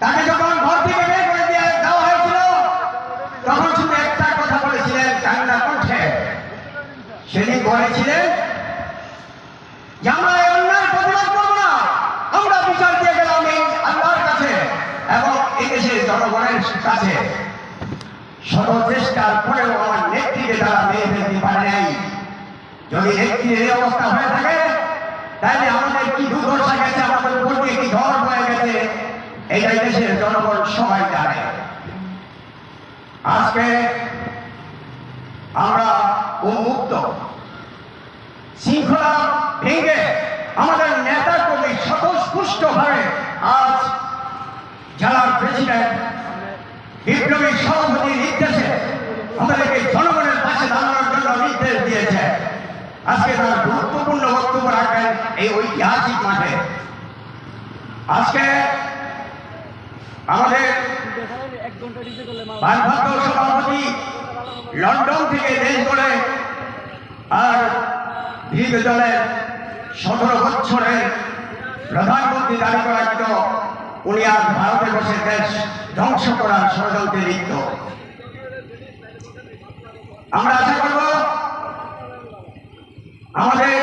তাকে যখন ঘর করে দেওয়া হয়েছিল, তখন শুধু একটা কথা বলেছিলেন, কান্না কণ্ঠে। সেদিন বলেছিলেন কাছে এবং এই জনগণের কাছে। শত চেষ্টার পরেও আমার যদি এই অবস্থা হয়ে থাকে, তাহলে আমাদের কি দুর্দশা গেছে আমাদের উপর দিয়ে কি ঝড় হয়ে গেছে এটাই দেশের জনগণ সবাই জানে। আজকে আমরা উন্মুক্ত। শৃঙ্খলা ভেঙে আমাদের নেতা কর্মী স্বতঃস্ফূর্ত ভাবে আজ জেলার প্রেসিডেন্ট বিপ্লবী সভাপতির নির্দেশে আমাদেরকে জনগণের পাশে দাঁড়ানোর জন্য নির্দেশ দিয়েছে। আজকে তার গুরুত্বপূর্ণ বক্তব্য রাখবেন এই ঐতিহাসিক মাঠে। আজকে আমাদের ভারপ্রাপ্ত সভাপতি লন্ডন থেকে দেশ গড়ে আর বিরোধী দলের সতেরো বছরের প্রধানমন্ত্রী দাবি করার উনি আজ ভারতে বসে দেশ ধ্বংস করার ষড়যন্ত্রে লিপ্ত। আমরা আশা করব আমাদের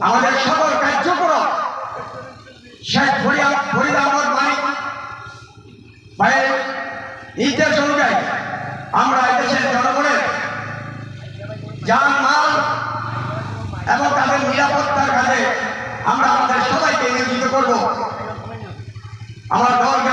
আমাদের সকল কার্যক্রম আমরা দেশের জনগণের যান মাল এবং তাদের নিরাপত্তার কাজে আমরা আমাদের সবাইকে নিয়োজিত করব। আমার দলকে